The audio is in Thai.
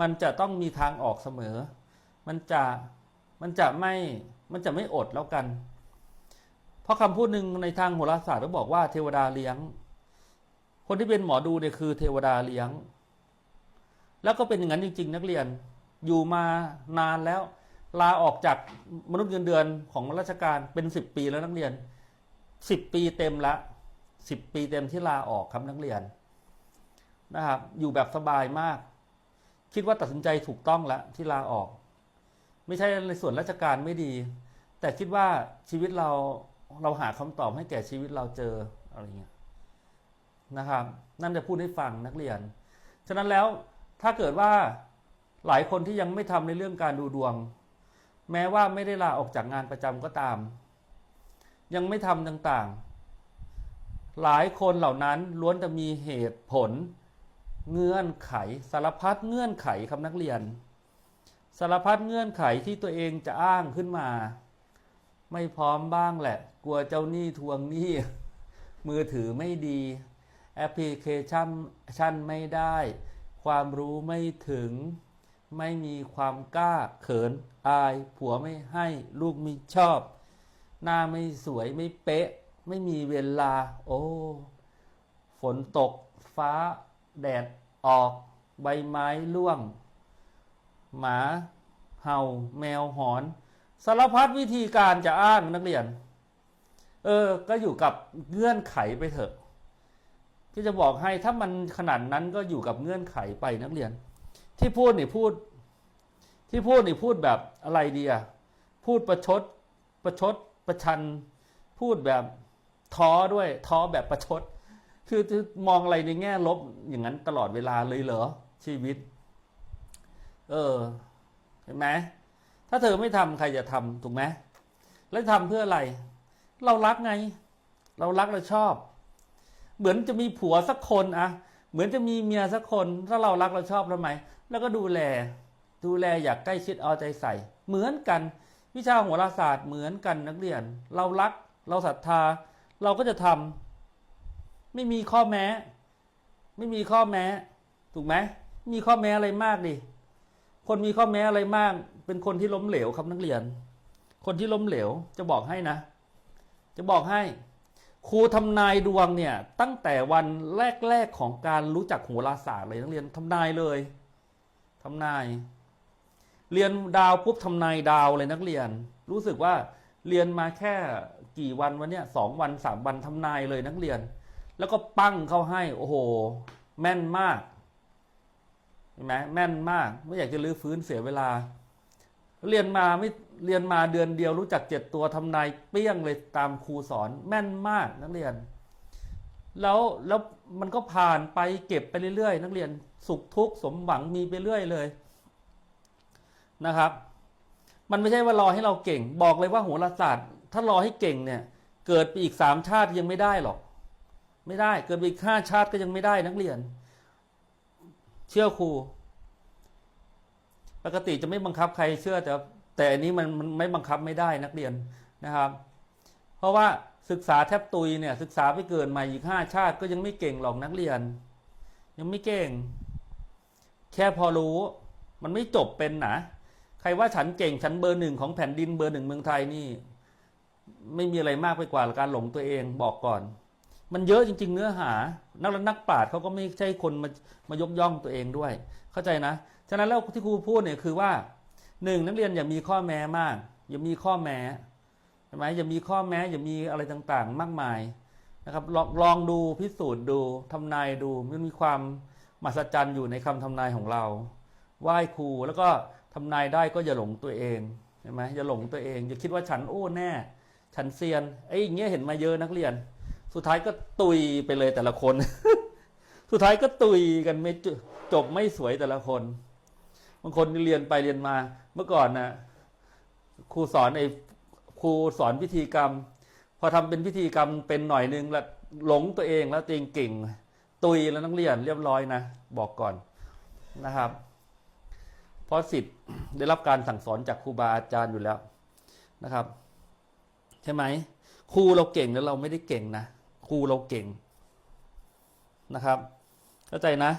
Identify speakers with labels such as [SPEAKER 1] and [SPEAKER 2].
[SPEAKER 1] มันจะต้องมีทางออกเสมอ มันจะมันจะไม่มันจะไม่อดแล้วกัน เพราะคำพูดหนึ่งในทางโหราศาสตร์เขาบอกว่าเทวดาเลี้ยง คนที่เป็นหมอดูเนี่ยคือเทวดาเลี้ยง แล้วก็เป็นอย่างนั้นจริง ๆ นักเรียนอยู่มานานแล้ว ลาออกจากมนุษย์เงินเดือนของราชการเป็นสิบปีแล้วนักเรียนสิบปีเต็มละสิบปีเต็มที่ลาออกครับนักเรียนนะครับ อยู่แบบสบายมาก คิดว่าตัดสินใจถูกต้องแล้วที่ลาออก ไม่ใช่ในส่วนราชการไม่ดี แต่คิดว่าชีวิตเราเราหาคำตอบให้แก่ชีวิตเราเจออะไรเงี้ยนะครับ นั่นจะพูดให้ฟังนักเรียน ฉะนั้นแล้วถ้าเกิดว่าหลายคนที่ยังไม่ทำในเรื่องการดูดวง แม้ว่าไม่ได้ลาออกจากงานประจำก็ตาม ยังไม่ทำต่างๆ หลายคนเหล่านั้นล้วนจะมีเหตุผล เงื่อนไขสารพัดเงื่อนไขครับนักเรียน สารพัดเงื่อนไขที่ตัวเองจะอ้างขึ้นมา ไม่พร้อมบ้างแหละ กลัวเจ้าหนี้ทวงหนี้ มือถือไม่ดีแอปพลิเคชันชั่นไม่ได้ ความรู้ไม่ถึง ไม่มีความกล้าเขินอาย ผัวไม่ให้ลูกไม่ชอบ หน้าไม่สวยไม่เป๊ะ ไม่มีเวลา โอ้ ฝนตกฟ้า แดดออกใบไม้ร่วง หมาเห่าแมวหอน สารพัดวิธีการจะอ้างนักเรียน เออ ก็อยู่กับเงื่อนไขไปเถอะที่จะบอกให้ถ้ามันขนาดนั้นก็อยู่กับเงื่อนไขไปนักเรียน ที่พูดนี่พูด ที่พูดนี่พูดแบบอะไรดีอะพูดประชดประชดประชัน พูดแบบท้อด้วยท้อแบบประชด คือมองอะไรในแง่ลบอย่างนั้นตลอดเวลาเลยเหรอชีวิต เออ เห็นไหมถ้าเธอไม่ทำใครจะทำถูกไหมแล้วทำเพื่ออะไร เรารักไง เรารักเราชอบ เหมือนจะมีผัวสักคนอะเหมือนจะมีเมียสักคนถ้าเรารักเราชอบทำไมแล้วก็ดูแล ดูแลอยากใกล้ชิดเอาใจใส่ เหมือนกัน วิชาโหราศาสตร์เหมือนกันนักเรียน เรารัก เราศรัทธา เราก็จะทำ ไม่มีข้อแม้ ไม่มีข้อแม้ ถูกไหมมีข้อแม้อะไรมากดิคนมีข้อแม้อะไรมาก เป็นคนที่ล้มเหลวครับนักเรียน คนที่ล้มเหลวจะบอกให้นะ จะบอกให้ ครูทำนายดวงเนี่ย ตั้งแต่วันแรกๆของการรู้จักโหราศาสตร์เลยนักเรียนทำนายเลยทำนาย เรียนดาวปุ๊บทำนายดาวเลยนักเรียน รู้สึกว่าเรียนมาแค่กี่วันวันเนี้ยสองวันสามวันทำนายเลยนักเรียน แล้วก็ปั้งเข้าให้ โอ้โห แม่นมากเห็นไหมแม่นมาก ไม่อยากจะลื้อฟื้นเสียเวลา เรียนมาไม่เรียนมาเดือนเดียวรู้จักเจ็ดตัวทำนายเปี้ยงเลยตามครูสอน แม่นมากนักเรียน แล้วแล้วมันก็ผ่านไปเก็บไปเรื่อยๆ นักเรียนสุขทุกข์สมหวังมีไปเรื่อยเลยนะครับ มันไม่ใช่ว่ารอให้เราเก่ง บอกเลยว่าโหราศาสตร์ ถ้ารอให้เก่งเนี่ย เกิดไปอีกสามชาติยังไม่ได้หรอก ไม่ได้เกิดไปอีกห้าชาติก็ยังไม่ได้นักเรียน เชื่อครู ปกติจะไม่บังคับใครเชื่อแต่แต่อันนี้มันมันไม่บังคับไม่ได้นักเรียนนะครับ เพราะว่าศึกษาแทบตุยเนี่ย ศึกษาไปเกินมาอีกห้าชาติก็ยังไม่เก่งหรอกนักเรียน ยังไม่เก่ง แค่พอรู้ มันไม่จบเป็นนะใครว่าฉันเก่งฉันเบอร์หนึ่งของแผ่นดินเบอร์หนึ่งเมืองไทยนี่ ไม่มีอะไรมากไปกว่าการหลงตัวเองบอกก่อน มันเยอะจริง ๆ เนื้อหา นักนักปราชญ์เขาก็ไม่ใช่คนมามายกย่องตัวเองด้วย เข้าใจนะ ฉะนั้นแล้วที่ครูพูดเนี่ยคือว่าหนึ่งนักเรียนอย่ามีข้อแม้มาก อย่ามีข้อแม้ใช่ไหมอย่ามีข้อแม้ อย่ามีอะไรต่างๆ มากมายนะครับลองลองดูพิสูจน์ดูทำนายดูมันมีความมหัศจรรย์อยู่ในคำทำนายของเราไหว้ครูแล้วก็ทำนายได้ก็อย่าหลงตัวเองใช่ไหมอย่าหลงตัวเอง อย่าคิดว่าฉันโอ้แน่ ฉันเซียนไอ้อย่างเงี้ยเห็นมาเยอะนักเรียน สุดท้ายก็ตุยไปเลยแต่ละคน สุดท้ายก็ตุยกันไม่จจบไม่สวยแต่ละคนบางคนเรียนไปเรียนมาเมื่อก่อนนะครูสอนไอ้ครูสอนพิธีกรรม พอทำเป็นพิธีกรรมเป็นหน่อยนึงแล้วหลงตัวเองแล้วตัวเองเก่ง ตุยแล้วนักเรียนเรียบร้อยนะบอกก่อนนะครับ เพราะสิทธิ์ได้รับการสั่งสอนจากครูบาอาจารย์อยู่แล้วนะครับ ใช่ไหมครูเราเก่งแล้วเราไม่ได้เก่งนะ ครูเราเก่งนะครับ เข้าใจนะ